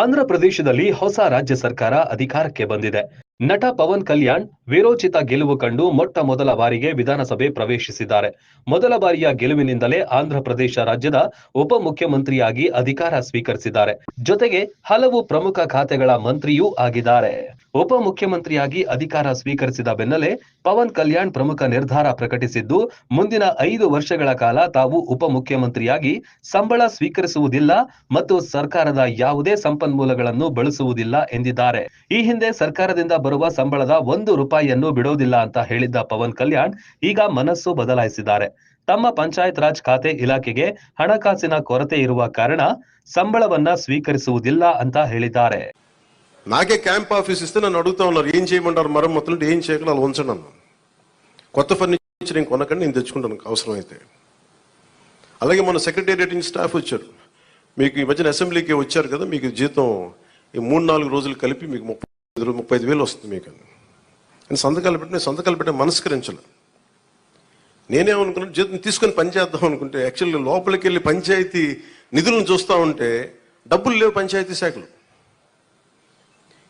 ಆಂಧ್ರ ಪ್ರದೇಶದಲ್ಲಿ ಹೊಸ ರಾಜ್ಯ ಸರ್ಕಾರ ಅಧಿಕಾರಕ್ಕೆ ಬಂದಿದೆ. ನಟ ಪವನ್ ಕಲ್ಯಾಣ್ ವೀರೋಚಿತ ಗೆಲುವು ಕಂಡು ಮೊಟ್ಟ ಮೊದಲ ಬಾರಿಗೆ ವಿಧಾನಸಭೆ ಪ್ರವೇಶಿಸಿದ್ದಾರೆ. ಮೊದಲ ಬಾರಿಯ ಗೆಲುವಿನಿಂದಲೇ ಆಂಧ್ರ ಪ್ರದೇಶ ರಾಜ್ಯದ ಉಪಮುಖ್ಯಮಂತ್ರಿಯಾಗಿ ಅಧಿಕಾರ ಸ್ವೀಕರಿಸಿದ್ದಾರೆ. ಜೊತೆಗೆ ಹಲವು ಪ್ರಮುಖ ಖಾತೆಗಳ ಮಂತ್ರಿಯೂ ಆಗಿದ್ದಾರೆ. ಉಪ ಮುಖ್ಯಮಂತ್ರಿಯಾಗಿ ಅಧಿಕಾರ ಸ್ವೀಕರಿಸಿದ ಬೆನ್ನಲ್ಲೇ ಪವನ್ ಕಲ್ಯಾಣ್ ಪ್ರಮುಖ ನಿರ್ಧಾರ ಪ್ರಕಟಿಸಿದ್ದು, ಮುಂದಿನ ಐದು ವರ್ಷಗಳ ಕಾಲ ತಾವು ಉಪ ಮುಖ್ಯಮಂತ್ರಿಯಾಗಿ ಸಂಬಳ ಸ್ವೀಕರಿಸುವುದಿಲ್ಲ ಮತ್ತು ಸರ್ಕಾರದ ಯಾವುದೇ ಸಂಪನ್ಮೂಲಗಳನ್ನು ಬಳಸುವುದಿಲ್ಲ ಎಂದಿದ್ದಾರೆ. ಈ ಹಿಂದೆ ಸರ್ಕಾರದಿಂದ ಬರುವ ಸಂಬಳದ ಒಂದು ರೂಪಾಯಿಯನ್ನು ಬಿಡುವುದಿಲ್ಲ ಅಂತ ಹೇಳಿದ್ದ ಪವನ್ ಕಲ್ಯಾಣ್ ಈಗ ಮನಸ್ಸು ಬದಲಾಯಿಸಿದ್ದಾರೆ. ತಮ್ಮ ಪಂಚಾಯತ್ ರಾಜ್ ಖಾತೆ ಇಲಾಖೆಗೆ ಹಣಕಾಸಿನ ಕೊರತೆ ಇರುವ ಕಾರಣ ಸಂಬಳವನ್ನ ಸ್ವೀಕರಿಸುವುದಿಲ್ಲ ಅಂತ ಹೇಳಿದ್ದಾರೆ. నాకే క్యాంప్ ఆఫీస్ ఇస్తే నన్ను అడుగుతా ఉన్నారు ఏం చేయమంటారు మరమ్మతులు? అంటే ఏం చేయకుండా అలా ఉంచండి కొత్త ఫర్నిచర్ నేను కొనకండి నేను తెచ్చుకుంటాను అవసరమైతే. అలాగే మన సెక్రటేరియట్ స్టాఫ్ వచ్చారు. మీకు ఈ మధ్యన అసెంబ్లీకి వచ్చారు కదా మీకు జీతం ఈ మూడు నాలుగు రోజులు కలిపి మీకు ముప్పై ఐదు ముప్పై ఐదు వేలు వస్తుంది మీకు అని. నేను సంతకాలు పెట్టి నేను సంతకాలు పెట్టే మనస్కరించలే. నేనేమనుకున్నాను జీతం తీసుకొని పని చేద్దాం అనుకుంటే యాక్చువల్లీ లోపలికి వెళ్ళి పంచాయతీ నిధులను చూస్తూ ఉంటే డబ్బులు లేవు పంచాయతీ శాఖలు.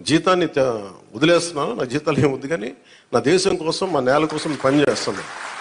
జీతాన్ని త- వదిలేస్తున్నాను. నా జీతాలు ఏం వద్దు కానీ నా దేశం కోసం మా నేల కోసం పని చేస్తున్నాను.